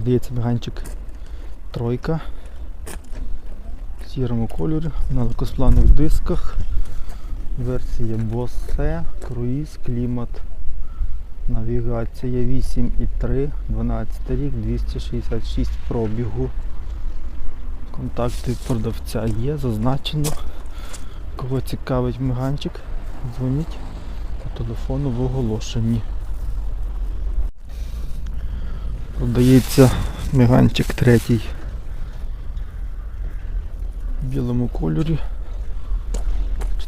Продається меганчик тройка в сірому кольорі на легкосплавних дисках. Версія Bose, круїз, клімат. Навігація 8,3, 12 рік, 266 пробігу. Контакти продавця є, зазначено. Кого цікавить меганчик, дзвоніть по телефону в оголошенні. Продається меганчик третій в білому кольорі.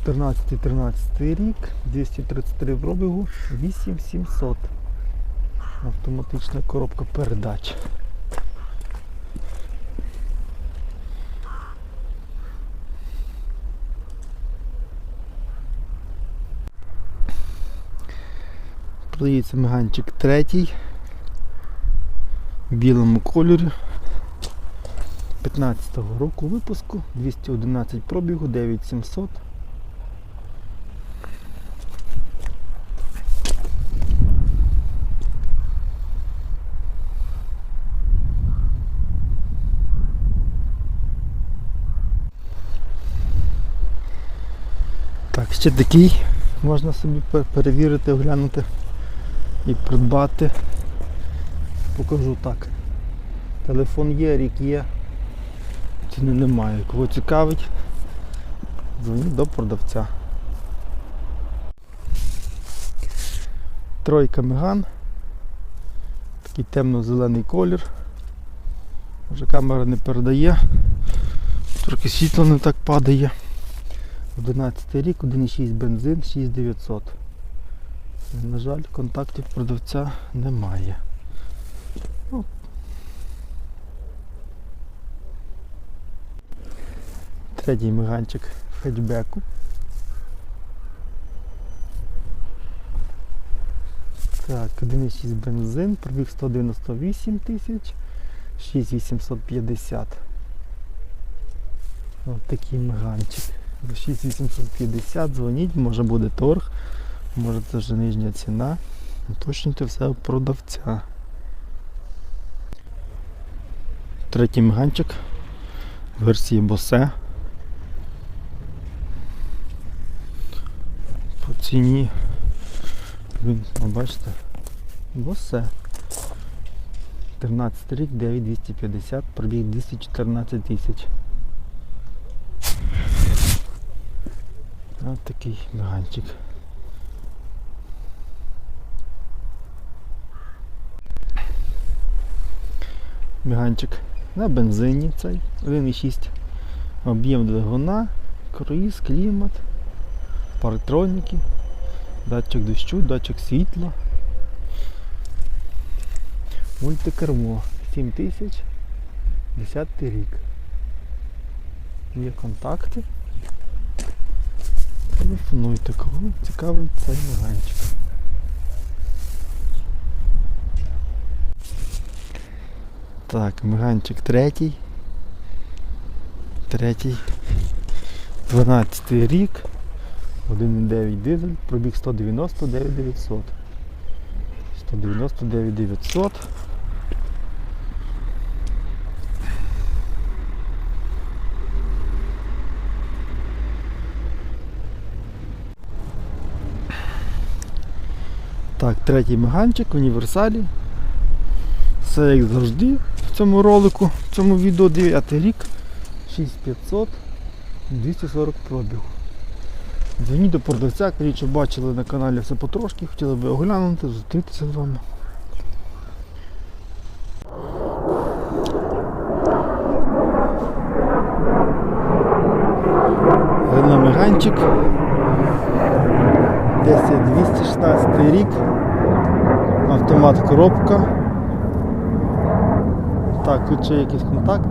14-13 рік, 233 в пробігу, 8700. Автоматична коробка передач. Продається меганчик третій білому кольорі 15-го року випуску, 211 пробігу, 9700. Так, ще такий можна собі перевірити, оглянути і придбати. Покажу так. Телефон є, рік є. Ціни немає. Кого цікавить, дзвоніть до продавця. Тройка Меган. Такий темно-зелений колір. Вже камера не передає. Трохи світло не так падає. 11 рік, 1,6 бензин, 6900. На жаль, контактів продавця немає. Третій меганчик в хетчбеку. Так, 1,6 бензин, пробіг 198 тисяч, 6850. Ось такий меганчик. 6850, дзвоніть, може буде торг, може це вже нижня ціна. Уточнюйте все у продавця. Третій меганчик версії Bose. По ціні він, бачите, Bose. 13 рік, 9250, пробіг 214 тисяч. Ось такий меганчик. Меганчик на бензині цей 1,6 об'єм двигуна, круїз, клімат, парктроніки, датчик дощу, датчик світла, мультикермо 7000, 10 рік. Є контакти. Телефонуйте, кого цікавий цей меганчик. Так, меганчик третій. Третій. 12 рік. 1,9 дизель, пробіг 199 900. 199 900. Так, третій меганчик в універсалі. Все як завжди в цьому ролику, в цьому відео 9 рік, 6500, 240 пробігу. Дзвоніть до продавця, кажіть, що бачили на каналі все потрошки, хотіли би оглянути, зустрітися з вами. Рено Меганчик. 10216 рік. Автомат коробка. Так, тут ще якийсь контакт.